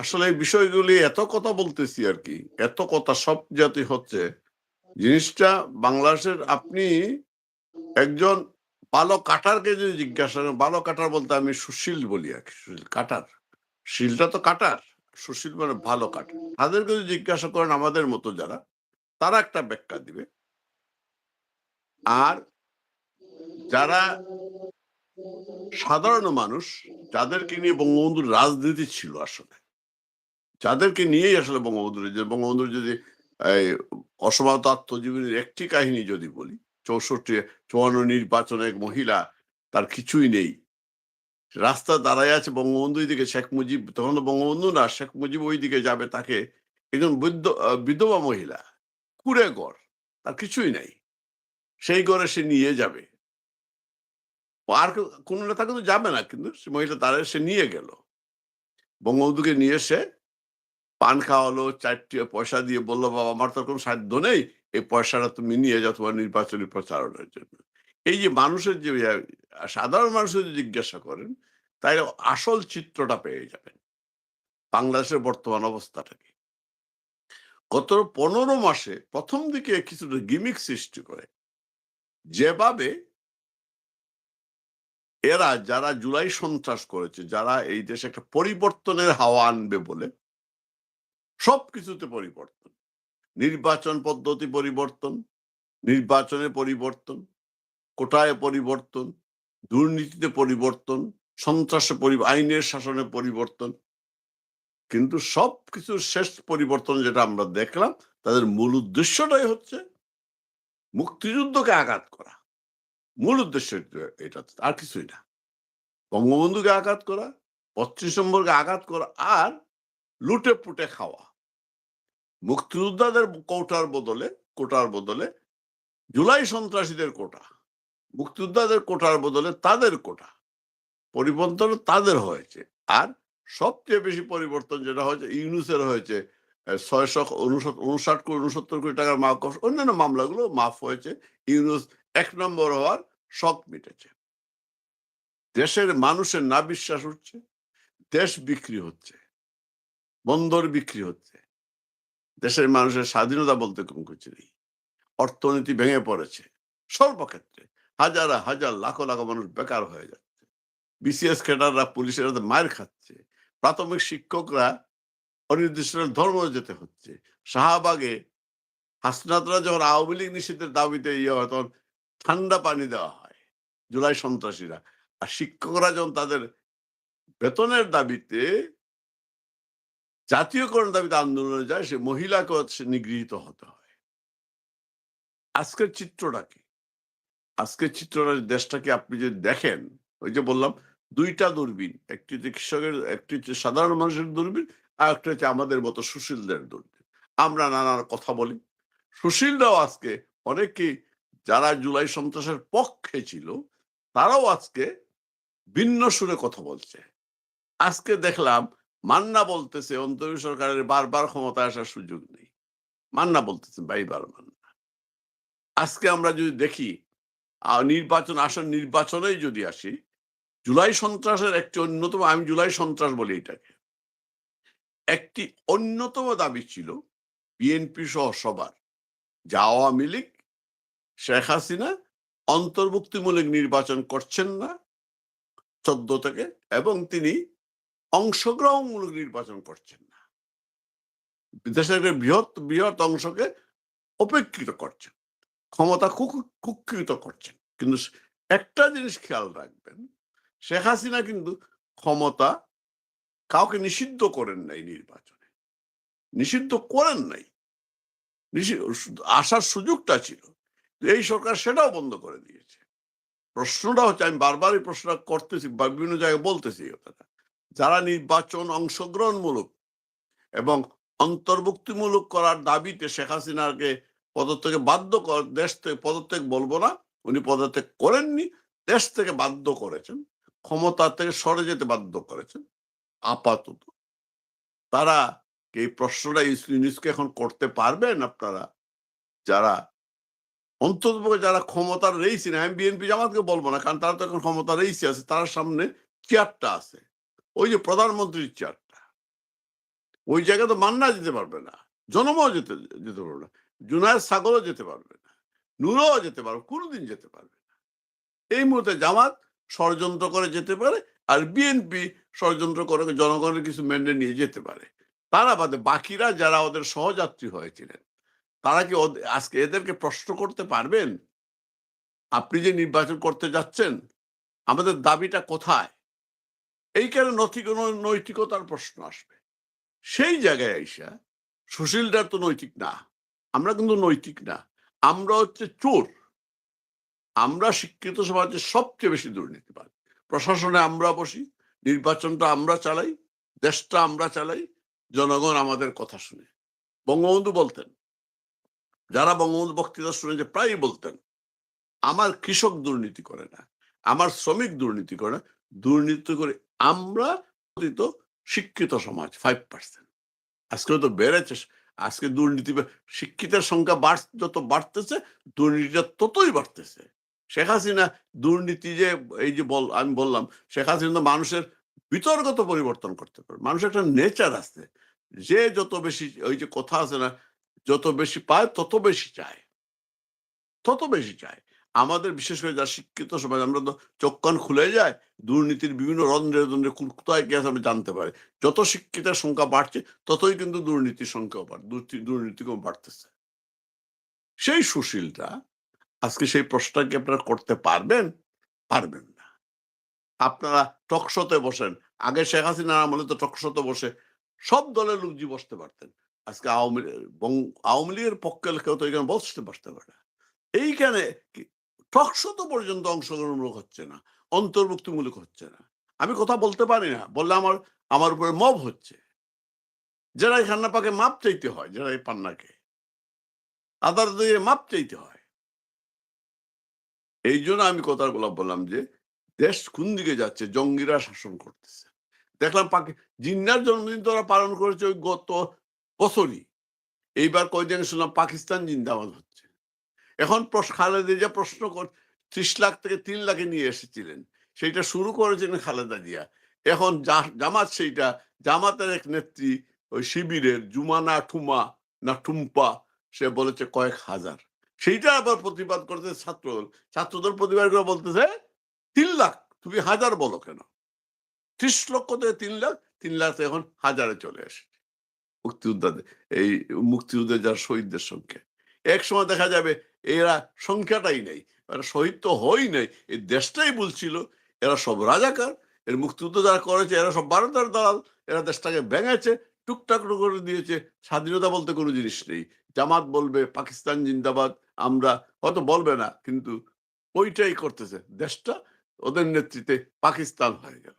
আসলে এই বিষয়গুলি এত কথা বলতেছি আর কি, এত কথা সব জাতি হচ্ছে। জিনিসটা বাংলাদেশের আপনি একজন ভালো কাটারকে যদি জিজ্ঞাসা করেন ভালো কাটার বলতে আমি সুশীল বলি আর কি, সুশীল কাটার। শিলটা তো কাটার, সুশীল মানে ভালো কাটার তাদেরকে যদি জিজ্ঞাসা করেন আমাদের মতো যারা, তারা একটা ব্যাখ্যা দিবে। আর যারা সাধারণ মানুষ, যাদেরকে নিয়ে বঙ্গবন্ধুর রাজনীতি ছিল আসলে যাদেরকে নিয়েই আসলে বঙ্গবন্ধুর যে বঙ্গবন্ধুর যদি, এই অসমাপ্ত আত্মজীবনীর একটি কাহিনী যদি বলি, চৌষট্টি, চুয়ান্ন নির্বাচনে এক মহিলা, তার কিছুই নেই। রাস্তা দাঁড়ায় আছে বঙ্গবন্ধু দিকে শেখ মুজিব, তখন বঙ্গবন্ধু না, শেখ মুজিব ওই দিকে যাবে তাকে। একজন বৃদ্ধ, বিধবা মহিলা কুড়ে গড় তার কিছুই নাই। সেই ঘরে সে নিয়ে যাবে। আর কোনো নেতা কিন্তু যাবে না, কিন্তু সে মহিলা তারা সে নিয়ে গেল। বঙ্গবন্ধুকে নিয়ে এসে পান খাওয়ালো, চারটি পয়সা দিয়ে বলল, বাবা, আমার তো কোনো সাধ্য নেই। এই পয়সাটা তুমি নিয়ে যাও তোমার নির্বাচনী প্রচারণের জন্য। এই যে মানুষের যে সাধারণ মানুষের যদি জিজ্ঞাসা করেন তাহলে আসল চিত্রটা পেয়ে যাবেন। বাংলাদেশের বর্তমান অবস্থাটাকে গত পনেরো মাসে প্রথম দিকে কিছুটা গিমিক সৃষ্টি করে। যেভাবে এরা, যারা জুলাই সন্ত্রাস করেছে, যারা এই দেশে একটা পরিবর্তনের হাওয়া আনবে বলে সব কিছুতে পরিবর্তন। নির্বাচন পদ্ধতি পরিবর্তন, নির্বাচনে পরিবর্তন, কোটায় পরিবর্তন, দুর্নীতিতে পরিবর্তন, সন্ত্রাসে আইনের শাসনে পরিবর্তন। কিন্তু সব কিছুর শেষ পরিবর্তন যেটা আমরা দেখলাম, তাদের মূল উদ্দেশ্যটাই হচ্ছে মুক্তিযুদ্ধকে আঘাত করা। মূল উদ্দেশ্য এটা, আর কিছুই না। বঙ্গবন্ধুকে আঘাত করা, পঁচিশ নম্বরকে আঘাত করা, আর লুটে পুটে খাওয়া। মুক্তিযোদ্ধাদের কোটার বদলে কোটার বদলে জুলাই সন্ত্রাসীদের কোটা, মুক্তিযোদ্ধাদের কোটার বদলে তাদের কোটা, পরিবর্তন তাদের হয়েছে। আর সবচেয়ে বেশি পরিবর্তন যেটা হয়েছে, ইউনুসের হয়েছে ছয়শো উনষাট কোটি উনসত্তর কোটি টাকার মাফ অন্যান্য মামলাগুলো মাফ হয়েছে, ইউনুস এক নম্বর হওয়ার শখ মিটেছে। দেশের মানুষের না বিশ্বাস হচ্ছে দেশ বিক্রি হচ্ছে, বন্দর বিক্রি হচ্ছে দেশের মানুষের স্বাধীনতা বলতে কোনো কিছু নেই। অর্থনীতি ভেঙে পড়েছে সর্বক্ষেত্রে। হাজার হাজার, লাখো লাখো মানুষ বেকার হয়ে যাচ্ছে। বিসিএস ক্যাডাররা পুলিশের হাতে মায়ের খাচ্ছে। প্রাথমিক শিক্ষকরা অনির্দিষ্ট ধর্ম যেতে হচ্ছে। শাহবাগে হাসনাতরা যখন আওয়ামী লীগ নিষিদ্ধের দাবিতে ইয়ে হয়, তখন ঠান্ডা পানি দেওয়া হয় জুলাই সন্ত্রাসীরা। আর শিক্ষকরা যখন তাদের বেতনের দাবিতে জাতীয়করণ দাবিতে আন্দোলনে যায়, সে মহিলাকে নিগৃহীত হতে হয়। আজকের চিত্রটা কি? আজকের চিত্রটা দেশটাকে আপনি যদি দেখেন, ওই যে বললাম, দুইটা দূরবীন, একটি কৃষকের, একটি হচ্ছে সাধারণ মানুষের দূরবীন, আর একটা হচ্ছে আমাদের মতো সুশীলদের দূরবীন। আমরা নানা কথা বলি। সুশীলরাও আজকে অনেকেই যারা জুলাই সন্ত্রাসের পক্ষে ছিল, তারাও আজকে ভিন্ন সুরে কথা বলছে। আজকে দেখলাম মান্না বলতেছে, অন্তরী সরকারের বারবার ক্ষমতায় আসার সুযোগ নেই। মান্না বলতেছে, বাইবার মান্না। আজকে আমরা যদি দেখি নির্বাচন, আসন নির্বাচনেই যদি আসি, জুলাই সন্ত্রাসের একটি অন্যতম, আমি জুলাই সন্ত্রাস বলি এটাকে। একটি অন্যতম দাবি ছিল বিএনপি সহ সবার যে আওয়ামী লীগ, শেখ হাসিনা অন্তর্ভুক্তিমূলক নির্বাচন করছেন না, চোদ্দ থেকে, এবং তিনি অংশগ্রহণমূলক নির্বাচন করছেন না। দেশের একটা বৃহৎ বৃহৎ অংশকে উপেক্ষিত করছেন, ক্ষমতা কুক- কুক্ষিত করছেন। কিন্তু একটা জিনিস খেয়াল রাখবেন, শেখ হাসিনা কিন্তু ক্ষমতা কাউকে নিষিদ্ধ করেন নাই নির্বাচনে। নিষিদ্ধ করেন নাই। আসার সুযোগটা ছিল এই সরকার সেটাও বন্ধ করে দিয়েছে। প্রশ্নটা হচ্ছে, আমি বারবার এই প্রশ্নটা করতেছি, বা বিভিন্ন জায়গায় বলতেছি কথাটা। যারা নির্বাচন অংশগ্রহণমূলক এবং অন্তর্ভুক্তিমূলক করার দাবিতে শেখ হাসিনাকে পদত্যাগে বাধ্য কর দেশ থেকে পদত্যাগ বলব না, উনি পদত্যাগ করেননি, দেশ থেকে বাধ্য করেছেন, ক্ষমতা থেকে সরে যেতে বাধ্য করেছেন, আপাতত। তারা এই প্রশ্নটা ইউনিসকে এখন করতে পারবেন আপনারা? যারা অন্তত যারা ক্ষমতার রয়েছে না আমি বিএনপি জামাতকে বলব না, কারণ তারা তো এখন ক্ষমতা রয়েছে আছে, তার সামনে চেয়ারটা আছে। ওই যে প্রধানমন্ত্রীর চেয়ারটা ওই জায়গা তো মান্না যেতে পারবে না, জনমও যেতে যেতে পারবে না, জুনায়দ সাগরও যেতে পারবে না, নুরও যেতে পারবে কোনোদিন যেতে পারবে না। এই মুহূর্তে জামাত ষড়যন্ত্র করে যেতে পারে আর বিএনপি ষড়যন্ত্র করে জনগণের কিছু মেনে নিয়ে যেতে পারে। তারা বাদে বাকিরা যারা ওদের সহযাত্রী হয়েছিলেন, তারা কি আজকে এদেরকে প্রশ্ন করতে পারবেন? আপনি যে নির্বাচন করতে যাচ্ছেন, আমাদের দাবিটা কোথায়? এইখানে নৈতিক নৈতিকতার প্রশ্ন আসবে। সেই জায়গায় আইসা, সুশীলদার তো নৈতিক না, আমরা কিন্তু নৈতিক না, আমরা হচ্ছে চোর। আমরা শিক্ষিত সমাজে সবচেয়ে বেশি দুর্নীতি দুর্নীতিবাদ প্রশাসনে আমরা বসি, নির্বাচনটা আমরা চালাই, দেশটা আমরা চালাই, জনগণ আমাদের কথা শুনে। বঙ্গবন্ধু বলতেন, যারা বঙ্গবন্ধু বক্তৃতা শুনে যে প্রায়ই বলতেন, আমার কৃষক দুর্নীতি করে না, আমার শ্রমিক দুর্নীতি করে না। দুর্নীতি করে আমরা শিক্ষিত সমাজ ফাইভ পার্সেন্ট আজকে তো বেড়েছে, আজকে দুর্নীতি শিক্ষিতের সংখ্যা যত বাড়তেছে, দুর্নীতিটা ততই বাড়তেছে। শেখ হাসিনা দুর্নীতি যে, এই যে বল, আমি বললাম, শেখ হাসিনা তো মানুষের বিতর্কত পরিবর্তন করতে পারে। মানুষের একটা নেচার আছে। যে যত বেশি, ওই যে কথা আছে না, যত বেশি পায়, তত বেশি চায়। তত বেশি চায়। আমাদের বিশেষ করে যারা শিক্ষিত সমাজ, আমরা তো কান খুলে যায় দুর্নীতির বিভিন্ন রন্ধ্রে রন্ধ্রে কোথায় গিয়ে আমরা জানতে পারি। যত শিক্ষিতের সংখ্যা বাড়ছে, ততই কিন্তু দুর্নীতির সংখ্যাও বাড় দুর্নীতি- দুর্নীতিকেও বাড়তেছে। সেই সুশীলটা আজকে সেই প্রশ্নটাকে আপনারা করতে পারবেন? পারবেন না। আপনারা টকশোতে বসেন। আগে শেখ হাসিনা আমলে তো টকশোতে বসে সব দলের লোকজি বসতে পারতেন। আজকে আওয়ামী আওয়ামী লীগের পক্ষে কেউ তো এখানে বসতে বসতে পারে এইখানে টকশো তো পর্যন্ত অংশগ্রহণমূলক হচ্ছে না, অন্তর্ভুক্তিমূলক হচ্ছে না। আমি কথা বলতে পারি না, বললে আমার আমার উপরে মব হচ্ছে। যারা খান্না পাকে মাপ চাইতে হয়, যারা এই পান্নাকে, আদালতে গিয়ে মাপ চাইতে হয়। এই জন্য আমি কথাগুলো বললাম যে, দেশ কোন দিকে যাচ্ছে? জঙ্গিরা শাসন করতেছে। দেখলাম পাকি, জিন্নার জন্মদিন তোরা পালন করেছে ওই গত বছরই। এইবার কয়দিন শুনলাম পাকিস্তান জিন্দাবাদ হচ্ছে। এখন খালেদা জিয়া প্রশ্ন কর, ত্রিশ লাখ থেকে তিন লাখে নিয়ে এসেছিলেন। সেইটা শুরু করেছিলেন খালেদা জিয়া। এখন জামাত সেইটা, জামাতের এক নেত্রী ওই শিবিরের জুমানা ঠুমা, না টুম্পা সে বলেছে কয়েক হাজার। সেইটা আবার প্রতিবাদ করতে ছাত্রদল। ছাত্রদল প্রতিবাদ করে বলতেছে, তিন লাখ, তুমি হাজার বলো কেন? ত্রিশ লক্ষ থেকে তিন লাখ তিন লাখ এখন হাজারে চলে আসে মুক্তিযোদ্ধাদের, এই মুক্তিযুদ্ধের যারা শহীদদের সংখ্যা। এক সময় দেখা যাবে এরা সংখ্যাটাই নেই, এরা শহীদ তো হই নাই, এই দেশটাই বলছিল এরা সব রাজাকার, এর মুক্তিযুদ্ধ যারা করেছে, এরা সব ভারতের দালাল, এরা দেশটাকে ভেঙেছে, টুকটাক করে দিয়েছে, স্বাধীনতা বলতে কোনো জিনিস নেই, জামাত বলবে, পাকিস্তান জিন্দাবাদ, আমরা হয়তো বলবে না, কিন্তু ওইটাই করতেছে, দেশটা ওদের নেতৃত্বে পাকিস্তান হয়ে গেল।